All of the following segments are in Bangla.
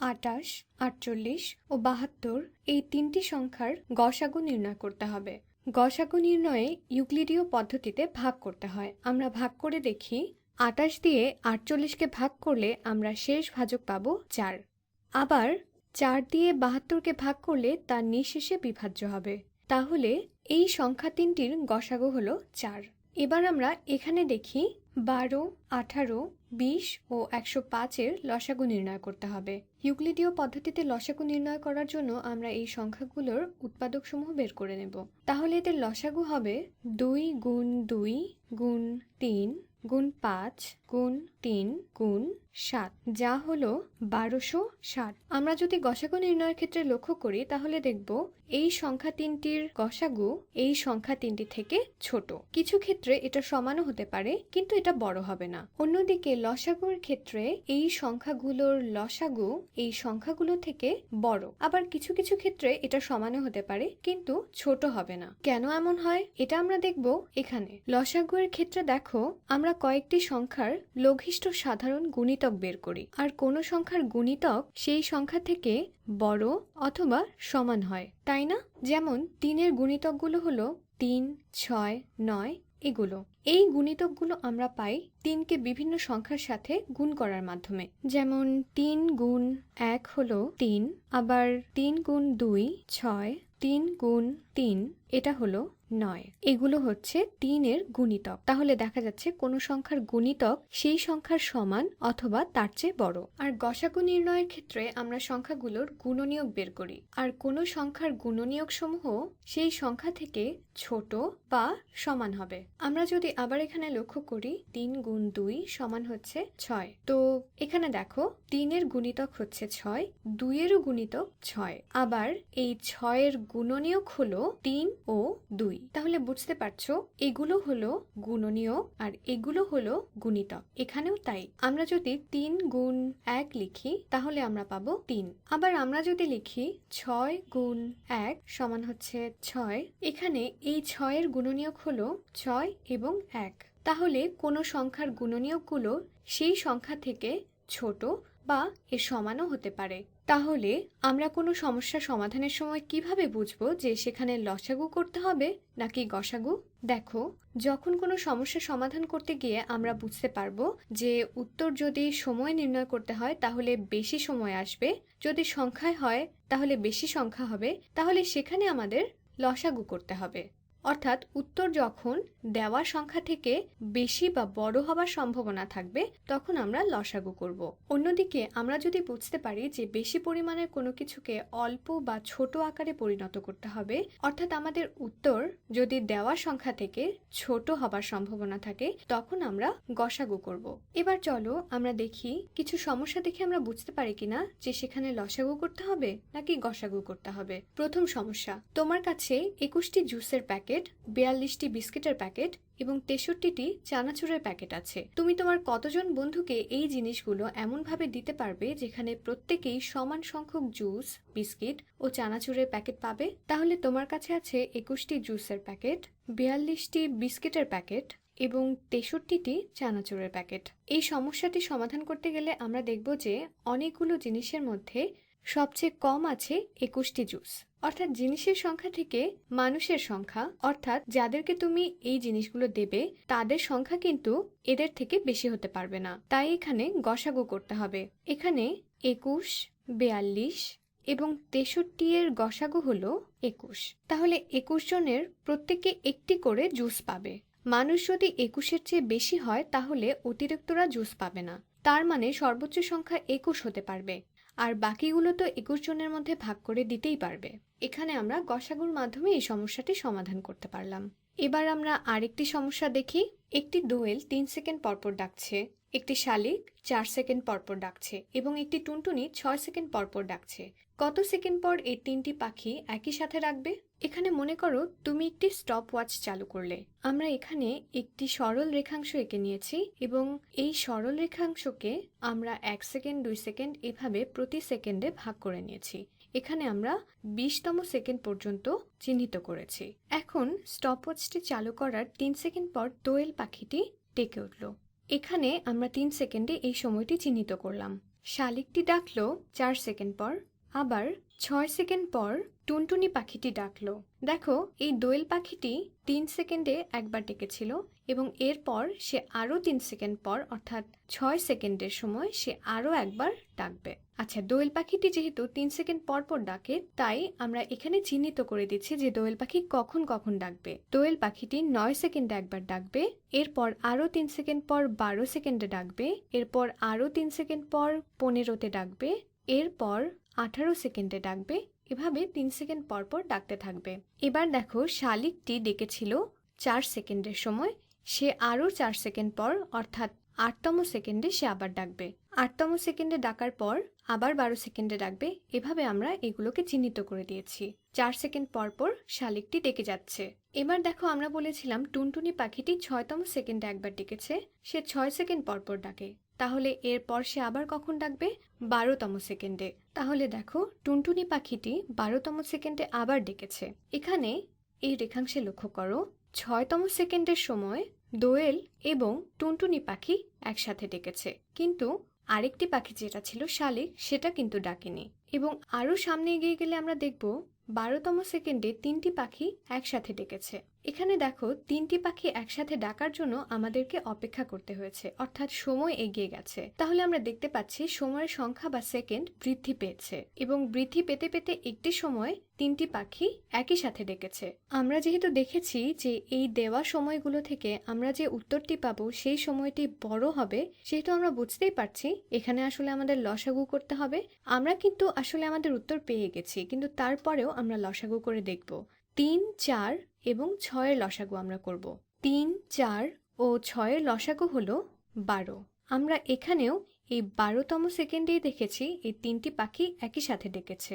আটাশ, আটচল্লিশ ও বাহাত্তর এই তিনটি সংখ্যার গসাগু নির্ণয় করতে হবে। গসাগু নির্ণয়ে ইউক্লিডীয় পদ্ধতিতে ভাগ করতে হয়। আমরা ভাগ করে দেখি, আটাশ দিয়ে আটচল্লিশকে ভাগ করলে আমরা শেষ ভাজক পাব চার। আবার চার দিয়ে বাহাত্তরকে ভাগ করলে তার নিঃশেষে বিভাজ্য হবে। তাহলে এই সংখ্যা তিনটির গসাগু হলো চার। এবার আমরা এখানে দেখি বারো, আঠারো, বিশ ও একশো পাঁচের লসাগু নির্ণয় করতে হবে। ইউক্লিডীয় পদ্ধতিতে লসাগু নির্ণয় করার জন্য আমরা এই সংখ্যাগুলোর উৎপাদকসমূহ বের করে নেব। তাহলে এদের লসাগু হবে দুই গুণ দুই গুণ তিন গুণ পাঁচ গুণ তিন গুণ সাত, যা হলো বারোশো ষাট। আমরা যদি গসাগু নির্ণয়ের ক্ষেত্রে লক্ষ্য করি, তাহলে দেখব এই সংখ্যা তিনটির গসাগু এই সংখ্যা তিনটি থেকে ছোট। কিছু ক্ষেত্রে এটা সমানও হতে পারে, কিন্তু এটা বড় হবে না। অন্যদিকে লসাগুর ক্ষেত্রে এই সংখ্যাগুলোর লসাগু এই সংখ্যাগুলো থেকে বড়। আবার কিছু কিছু ক্ষেত্রে এটা সমানও হতে পারে, কিন্তু ছোট হবে না। কেন এমন হয়? এটা আমরা দেখব এখানে। লসাগুয়ের ক্ষেত্রে দেখো, আমরা কয়েকটি সংখ্যার লঘিষ্ঠ সাধারণ গুণিতক বের করি। আর কোনো সংখ্যার গুণিতক সেই সংখ্যা থেকে বড় অথবা সমান হয়। তাই না? যেমন তিনের গুণিতকগুলো হলো তিন, ছয়, নয় এগুলো। এই গুণিতকগুলো আমরা পাই তিনকে বিভিন্ন সংখ্যার সাথে গুণ করার মাধ্যমে। যেমন তিন গুণ এক হলো তিন, আবার তিন গুণ দুই, ছয়, তিন গুণ তিন, এটা হলো নয়। এগুলো হচ্ছে তিনের গুণিতক। তাহলে দেখা যাচ্ছে কোনো সংখ্যার গুণিতক সেই সংখ্যার সমান অথবা তার চেয়ে বড়। আর গসাগু নির্ণয়ের ক্ষেত্রে আমরা সংখ্যাগুলোর গুণনীয়ক বের করি। আর কোনো সংখ্যার গুণনীয়ক সমূহ সেই সংখ্যা থেকে ছোট বা সমান হবে। আমরা যদি আবার এখানে লক্ষ্য করি, তিন গুণ দুই সমান হচ্ছে ছয়। তো এখানে দেখো, তিনের গুণিতক হচ্ছে ছয়, দুইয়েরও গুণিতক ছয়। আবার এই ছয়ের গুণনীয়ক হলো তিন ও দুই। তাহলে বুঝতে পারছ, এগুলো হলো গুণনীয় আর এগুলো হলো গুণিতক এখানেও তাই। আমরা যদি তিন গুণ এক লিখি, তাহলে আমরা পাবো তিন। আবার আমরা যদি লিখি ছয় গুণ এক সমান হচ্ছে ছয়, এখানে এই ছয়ের গুণনীয়ক হলো ছয় এবং এক। তাহলে কোনো সংখ্যার গুণনীয়কগুলো সেই সংখ্যা থেকে ছোট বা এর সমানও হতে পারে। তাহলে আমরা কোনো সমস্যা সমাধানের সময় কীভাবে বুঝব যে সেখানে লসাগু করতে হবে নাকি গসাগু? দেখো, যখন কোনো সমস্যা সমাধান করতে গিয়ে আমরা বুঝতে পারব যে উত্তর যদি সময় নির্ণয় করতে হয়, তাহলে বেশি সময় আসবে। যদি সংখ্যায় হয়, তাহলে বেশি সংখ্যা হবে। তাহলে সেখানে আমাদের লসাগু করতে হবে। অর্থাৎ উত্তর যখন দেওয়া সংখ্যা থেকে বেশি বা বড় হবার সম্ভাবনা থাকবে, তখন আমরা লসাগু করব। অন্যদিকে আমরা যদি বুঝতে পারি যে বেশি পরিমাণের কোনো কিছুকে অল্প বা ছোট আকারে পরিণত করতে হবে, অর্থাৎ আমাদের উত্তর যদি দেওয়া সংখ্যা থেকে ছোট হবার সম্ভাবনা থাকে, তখন আমরা গসাগু করব। এবার চলো আমরা দেখি কিছু সমস্যা দেখে আমরা বুঝতে পারি কিনা যে সেখানে লসাগু করতে হবে নাকি গসাগু করতে হবে। প্রথম সমস্যা, তোমার কাছে একুশটি জুসের প্যাকেট বিয়াল্লিশটি বিস্কিটের প্যাকেট এবং তেষট্টিটি চানাচুরের প্যাকেট আছে। তুমি তোমার কতজন বন্ধুকে এই জিনিসগুলো এমনভাবে দিতে পারবে যেখানে প্রত্যেকেই সমান সংখ্যক জুস, বিস্কিট ও চানাচুরের প্যাকেট পাবে? তাহলে তোমার কাছে আছে একুশটি জুসের প্যাকেট, বিয়াল্লিশটি বিস্কিটের প্যাকেট এবং তেষট্টিটি চানাচুরের প্যাকেট। এই সমস্যাটি সমাধান করতে গেলে আমরা দেখব যে অনেকগুলো জিনিসের মধ্যে সবচেয়ে কম আছে একুশটি জুস। অর্থাৎ জিনিসের সংখ্যা থেকে মানুষের সংখ্যা, অর্থাৎ যাদেরকে তুমি এই জিনিসগুলো দেবে, তাদের সংখ্যা কিন্তু এদের থেকে বেশি হতে পারবে না। তাই এখানে গসাগু করতে হবে। এখানে একুশ, বেয়াল্লিশ এবং তেষট্টি এর গসাগু হলো একুশ। তাহলে একুশ জনের প্রত্যেকে একটি করে জুস পাবে। মানুষ যদি একুশের চেয়ে বেশি হয়, তাহলে অতিরিক্তরা জুস পাবে না। তার মানে সর্বোচ্চ সংখ্যা একুশ হতে পারবে। আর বাকিগুলো তো একুশ জনের মধ্যে ভাগ করে দিতেই পারবে। এখানে আমরা গসাগুর মাধ্যমে এই সমস্যাটি সমাধান করতে পারলাম। এবার আমরা আরেকটি সমস্যা দেখি। একটি দোয়েল তিন সেকেন্ড পরপর ডাকছে। একটি শালিক চার সেকেন্ড পরপর ডাকছে এবং একটি টুনটুনি ছয় সেকেন্ড পরপর ডাকছে। কত সেকেন্ড পর এই তিনটি পাখি একই সাথে রাখবে? এখানে মনে করো তুমি একটি স্টপ ওয়াচ চালু করলে। আমরা এখানে একটি সরল রেখাংশ এঁকে নিয়েছি এবং এই সরল রেখাংশকে আমরা এক সেকেন্ড, দুই সেকেন্ড এভাবে প্রতি সেকেন্ডে ভাগ করে নিয়েছি। এখানে আমরা বিশতম সেকেন্ড পর্যন্ত চিহ্নিত করেছি। এখন স্টপ ওয়াচটি চালু করার তিন সেকেন্ড পর দোয়েল পাখিটি ডেকে উঠল। এখানে আমরা তিন সেকেন্ডে এই সময়টি চিহ্নিত করলাম। শালিকটি ডাকলো চার সেকেন্ড পর আবার ছয় সেকেন্ড পর টুনটুনি পাখিটি ডাকলো। দেখো, এই দোয়েল পাখিটি তিন সেকেন্ডে একবার ডেকেছিল এবং এরপর সে আরও তিন সেকেন্ড পর, অর্থাৎ ছয় সেকেন্ডের সময় সে আরও একবার ডাকবে। আচ্ছা দোয়েল পাখিটি যেহেতু তিন সেকেন্ড পর পর ডাকে, তাই আমরা এখানে চিহ্নিত করে দিচ্ছি যে দোয়েল পাখি কখন কখন ডাকবে। দোয়েল পাখিটি নয় সেকেন্ডে একবার ডাকবে, এরপর আরও তিন সেকেন্ড পর বারো সেকেন্ডে ডাকবে, এরপর আরও তিন সেকেন্ড পর পনেরোতে ডাকবে, এরপর আঠারো সেকেন্ডে ডাকবে, এভাবে তিন সেকেন্ড পর পর ডাকতে থাকবে। এবার দেখো শালিকটি ডেকেছিল চার সেকেন্ডের সময়। সে আরও চার সেকেন্ড পর, অর্থাৎ আটতম সেকেন্ডে সে আবার ডাকবে। আটতম সেকেন্ডে ডাকার পর আবার বারো সেকেন্ডে ডাকবে। এভাবে আমরা এগুলোকে চিহ্নিত করে দিয়েছি। চার সেকেন্ড পর পর শালিকটি ডেকে যাচ্ছে। এবার দেখো আমরা বলেছিলাম টুনটুনি পাখিটি ছয়তম সেকেন্ডে একবার ডেকেছে, সে ছয় সেকেন্ড পর পর ডাকে। তাহলে এরপর সে আবার কখন ডাকবে? বারোতম সেকেন্ডে। তাহলে দেখো টুনটুনি পাখিটি বারোতম সেকেন্ডে আবার ডেকেছে। এখানে এই রেখাংশে লক্ষ্য করো, ছয়তম সেকেন্ডের সময় দোয়েল এবং টুনটুনি পাখি একসাথে ডেকেছে। কিন্তু আরেকটি পাখি যেটা ছিল শালিক, সেটা কিন্তু ডাকেনি। এবং আরও সামনে এগিয়ে গেলে আমরা দেখব বারোতম সেকেন্ডে তিনটি পাখি একসাথে ডেকেছে। এখানে দেখো, তিনটি পাখি একসাথে ডাকার জন্য আমাদেরকে অপেক্ষা করতে হয়েছে। অর্থাৎ সময় এগিয়ে গেছে। তাহলে আমরা দেখতে পাচ্ছি সময়ের সংখ্যা বা সেকেন্ড বৃদ্ধি পেয়েছে এবং বৃদ্ধি পেতে পেতে একটি সময় তিনটি পাখি একই সাথে ডেকেছে। আমরা যেহেতু দেখেছি যে এই দেওয়া সময়গুলো থেকে আমরা যে উত্তরটি পাবো সেই সময়টি বড় হবে, সেহেতু আমরা বুঝতেই পারছি এখানে আসলে আমাদের লসাগু করতে হবে। আমরা কিন্তু আসলে আমাদের উত্তর পেয়ে গেছি, কিন্তু তারপরেও আমরা লসাগু করে দেখব। তিন, চার এবং ছয়ের লসাগু আমরা করব। তিন, চার ও ছয়ের লসাগু হলো বারো। আমরা এখানেও এই বারোতম সেকেন্ডেই দেখেছি এই তিনটি পাখি একই সাথে ডেকেছে।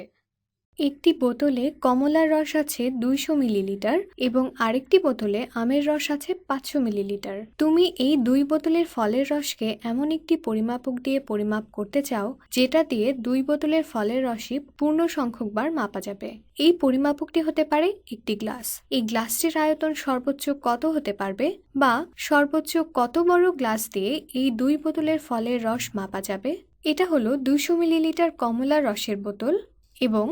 একটি বোতলে কমলার রস আছে দুইশো মিলিলিটার এবং আরেকটি বোতলে আমের রস আছে পাঁচশো মিলিলিটার। তুমি এই দুই বোতলের ফলের রসকে এমন একটি পরিমাপক দিয়ে পরিমাপ করতে চাও, যেটা দিয়ে দুই বোতলের ফলের রসই পূর্ণ সংখ্যকবার মাপা যাবে। এই পরিমাপকটি হতে পারে একটি গ্লাস। এই গ্লাসটির আয়তন সর্বোচ্চ কত হতে পারবে বা সর্বোচ্চ কত বড় গ্লাস দিয়ে এই দুই বোতলের ফলের রস মাপা যাবে? এটা হলো দুশো মিলিলিটার কমলার রসের বোতল এবং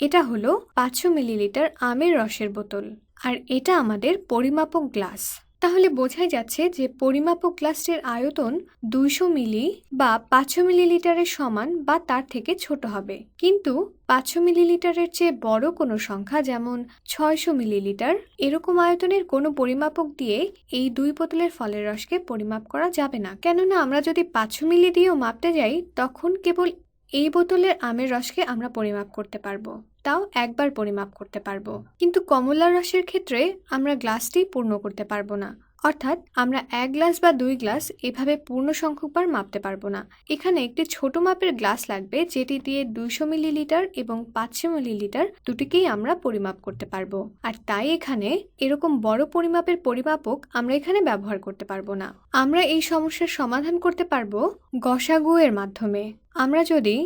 এটা হলো পাঁচশো মিলিলিটার আমের রসের বোতল, আর এটা আমাদের পরিমাপক গ্লাস। তাহলে বোঝাই যাচ্ছে যে পরিমাপক গ্লাসটির আয়তন দুইশো মিলি বা পাঁচশো মিলিলিটারের সমান বা তার থেকে ছোট হবে। কিন্তু পাঁচশো মিলিলিটারের চেয়ে বড় কোনো সংখ্যা যেমন ছয়শো মিলিলিটার, এরকম আয়তনের কোনো পরিমাপক দিয়ে এই দুই বোতলের ফলের রসকে পরিমাপ করা যাবে না। কেননা আমরা যদি পাঁচশো মিলি দিয়েও মাপতে যাই, তখন কেবল এই বোতলের আমের রসকে আমরা পরিমাপ করতে পারব। তাও একবার পরিমাপ করতে পারব। কিন্তু কমলার রসের ক্ষেত্রে আমরা গ্লাসটি পূর্ণ করতে পারব না। অর্থাৎ আমরা এক গ্লাস বা দুই গ্লাস এভাবে পূর্ণ সংখ্যকবার মাপতে পারব না। এখানে একটি ছোট মাপের গ্লাস লাগবে যেটি দিয়ে দুইশো মিলিলিটার এবং পাঁচশো মিলিলিটার দুটিকেই আমরা পরিমাপ করতে পারব। আর তাই এখানে এরকম বড় পরিমাপের পরিমাপক আমরা এখানে ব্যবহার করতে পারব না। আমরা এই সমস্যার সমাধান করতে পারব গসাগু এর মাধ্যমে। আমরা যদি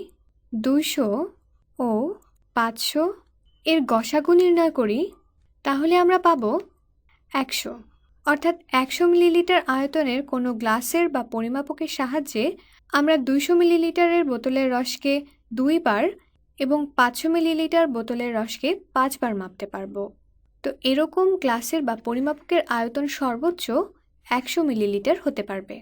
দুইশো ও পাঁচশো এর গসাগু নির্ণয় করি, তাহলে আমরা পাবো একশো। অর্থাৎ একশো মিলিলিটার আয়তনের কোনো গ্লাসের বা পরিমাপকের সাহায্যে আমরা দুইশো মিলিলিটারের বোতলের রসকে দুইবার এবং পাঁচশো মিলিলিটার বোতলের রসকে পাঁচবার মাপতে পারব। তো এরকম গ্লাসের বা পরিমাপকের আয়তন সর্বোচ্চ একশো মিলিলিটার হতে পারবে।